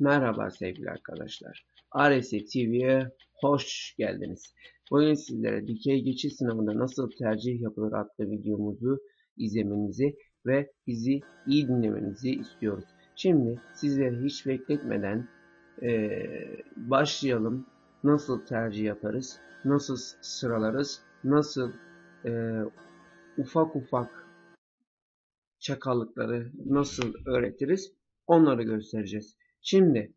Merhaba sevgili arkadaşlar. ARS TV'ye hoş geldiniz. Bugün sizlere dikey geçiş sınavında nasıl tercih yapılır adlı videomuzu izlemenizi ve bizi iyi dinlemenizi istiyoruz. Şimdi sizleri hiç bekletmeden ee, başlayalım. Nasıl tercih yaparız? Nasıl sıralarız? Nasıl e, ufak ufak çakallıkları nasıl öğretiriz? Onları göstereceğiz. Şimdi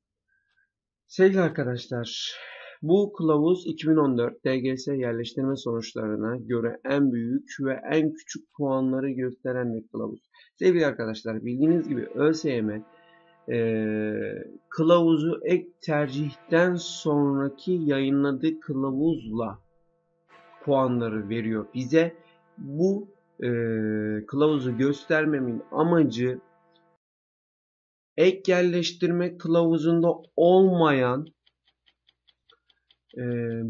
sevgili arkadaşlar bu kılavuz 2014 DGS yerleştirme sonuçlarına göre en büyük ve en küçük puanları gösteren bir kılavuz. Sevgili arkadaşlar bildiğiniz gibi ÖSYM e, kılavuzu ek tercihten sonraki yayınladığı kılavuzla puanları veriyor bize. Bu e, kılavuzu göstermemin amacı ek yerleştirme kılavuzunda olmayan e,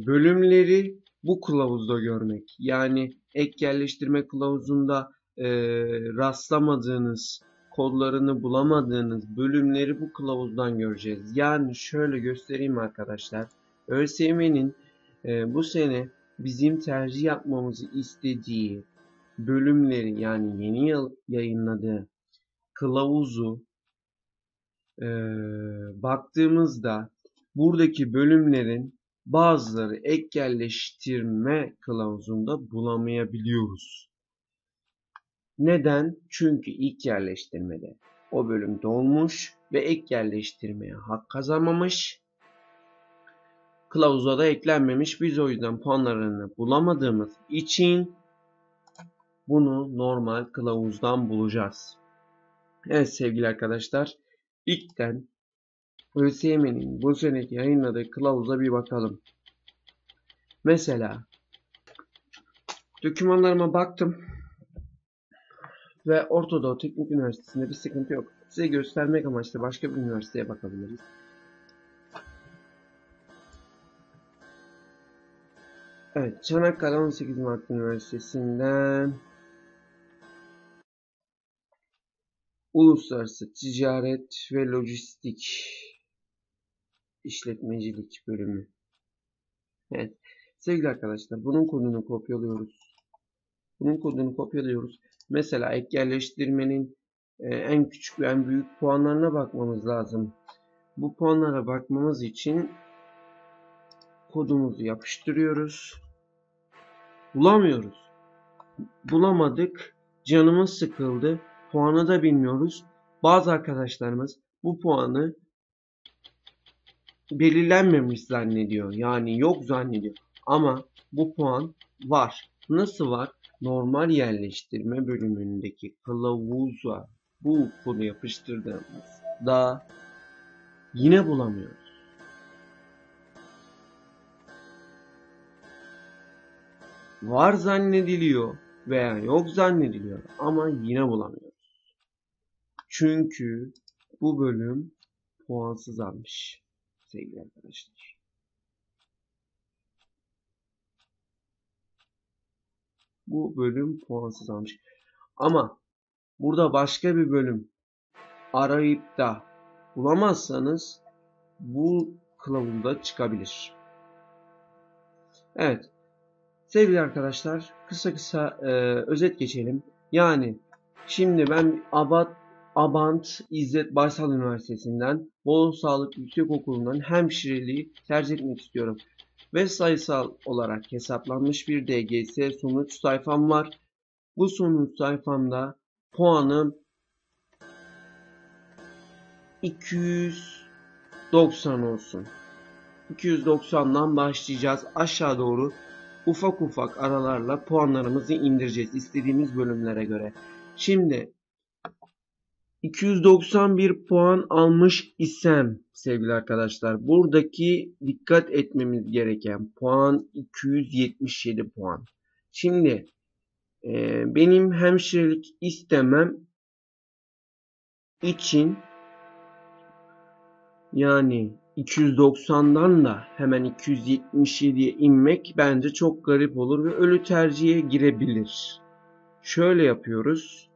bölümleri bu kılavuzda görmek. Yani ek yerleştirme kılavuzunda e, rastlamadığınız kodlarını bulamadığınız bölümleri bu kılavuzdan göreceğiz. Yani şöyle göstereyim arkadaşlar. ÖSYM'nin e, bu sene bizim tercih yapmamızı istediği bölümleri yani yeni yayınladığı kılavuzu e, baktığımızda buradaki bölümlerin bazıları ek yerleştirme kılavuzunda bulamayabiliyoruz. Neden? Çünkü ilk yerleştirmede o bölüm dolmuş ve ek yerleştirmeye hak kazanmamış. Kılavuza da eklenmemiş. Biz o yüzden puanlarını bulamadığımız için bunu normal kılavuzdan bulacağız. Evet sevgili arkadaşlar. İlkten ÖSYM'nin bu seneki yayınladığı kılavuza bir bakalım. Mesela dokümanlarıma baktım. Ve Orta Teknik Üniversitesi'nde bir sıkıntı yok. Size göstermek amaçlı başka bir üniversiteye bakabiliriz. Evet, Çanakkale 18 Mart Üniversitesi'nden Uluslararası Ticaret ve Lojistik İşletmecilik bölümü. Evet. Sevgili arkadaşlar bunun kodunu kopyalıyoruz. Bunun kodunu kopyalıyoruz. Mesela ek yerleştirmenin e, en küçük ve en büyük puanlarına bakmamız lazım. Bu puanlara bakmamız için kodumuzu yapıştırıyoruz. Bulamıyoruz. Bulamadık. Canımız sıkıldı. Puanı da bilmiyoruz. Bazı arkadaşlarımız bu puanı belirlenmemiş zannediyor. Yani yok zannediyor. Ama bu puan var. Nasıl var? normal yerleştirme bölümündeki kılavuza bu konu yapıştırdığımızda yine bulamıyoruz. Var zannediliyor veya yok zannediliyor ama yine bulamıyoruz. Çünkü bu bölüm puansız almış sevgili arkadaşlar. bu bölüm puansız almış. Ama burada başka bir bölüm arayıp da bulamazsanız bu kılavuzda çıkabilir. Evet. Sevgili arkadaşlar kısa kısa e, özet geçelim. Yani şimdi ben Abad Abant İzzet Baysal Üniversitesi'nden Bolu Sağlık Yüksekokulu'ndan hemşireliği tercih etmek istiyorum ve sayısal olarak hesaplanmış bir DGS sonuç sayfam var. Bu sonuç sayfamda puanım 290 olsun. 290'dan başlayacağız. Aşağı doğru ufak ufak aralarla puanlarımızı indireceğiz istediğimiz bölümlere göre. Şimdi 291 puan almış isem sevgili arkadaşlar buradaki dikkat etmemiz gereken puan 277 puan. Şimdi e, benim hemşirelik istemem için yani 290'dan da hemen 277'ye inmek bence çok garip olur ve ölü tercihe girebilir. Şöyle yapıyoruz.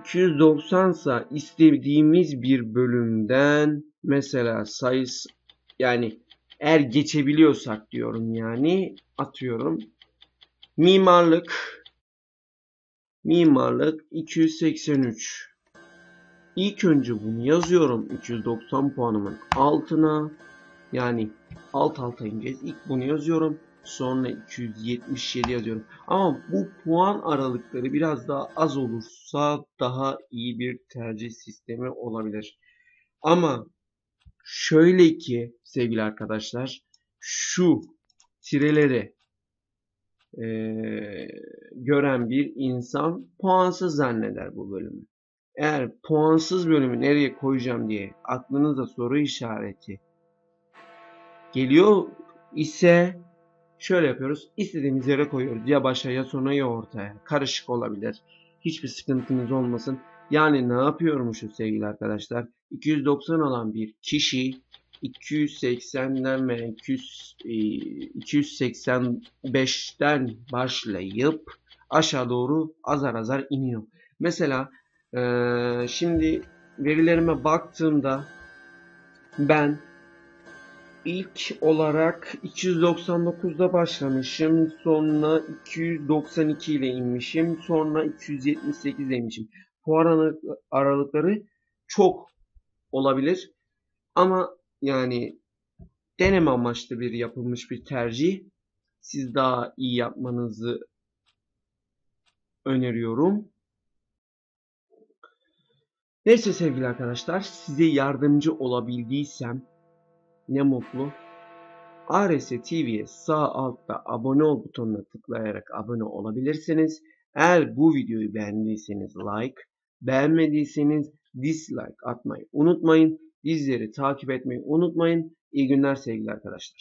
290 ise istediğimiz bir bölümden mesela sayıs yani eğer geçebiliyorsak diyorum yani atıyorum mimarlık mimarlık 283 İlk önce bunu yazıyorum 290 puanımın altına yani alt alta ineceğiz. İlk bunu yazıyorum. Sonra 277 yazıyorum. Ama bu puan aralıkları biraz daha az olursa daha iyi bir tercih sistemi olabilir. Ama şöyle ki sevgili arkadaşlar şu tireleri e, gören bir insan puansız zanneder bu bölümü. Eğer puansız bölümü nereye koyacağım diye aklınıza soru işareti geliyor ise şöyle yapıyoruz. İstediğimiz yere koyuyoruz. Ya başa ya sona ya ortaya. Karışık olabilir. Hiçbir sıkıntınız olmasın. Yani ne yapıyormuşuz sevgili arkadaşlar? 290 olan bir kişi 280'den ve 200, 285'ten başlayıp aşağı doğru azar azar iniyor. Mesela ee, şimdi verilerime baktığımda ben ilk olarak 299'da başlamışım. Sonra 292 ile inmişim. Sonra 278 ile inmişim. Puan aralıkları çok olabilir. Ama yani deneme amaçlı bir yapılmış bir tercih. Siz daha iyi yapmanızı öneriyorum. Neyse sevgili arkadaşlar size yardımcı olabildiysem ne mutlu. ARS TV'ye sağ altta abone ol butonuna tıklayarak abone olabilirsiniz. Eğer bu videoyu beğendiyseniz like, beğenmediyseniz dislike atmayı unutmayın. Bizleri takip etmeyi unutmayın. İyi günler sevgili arkadaşlar.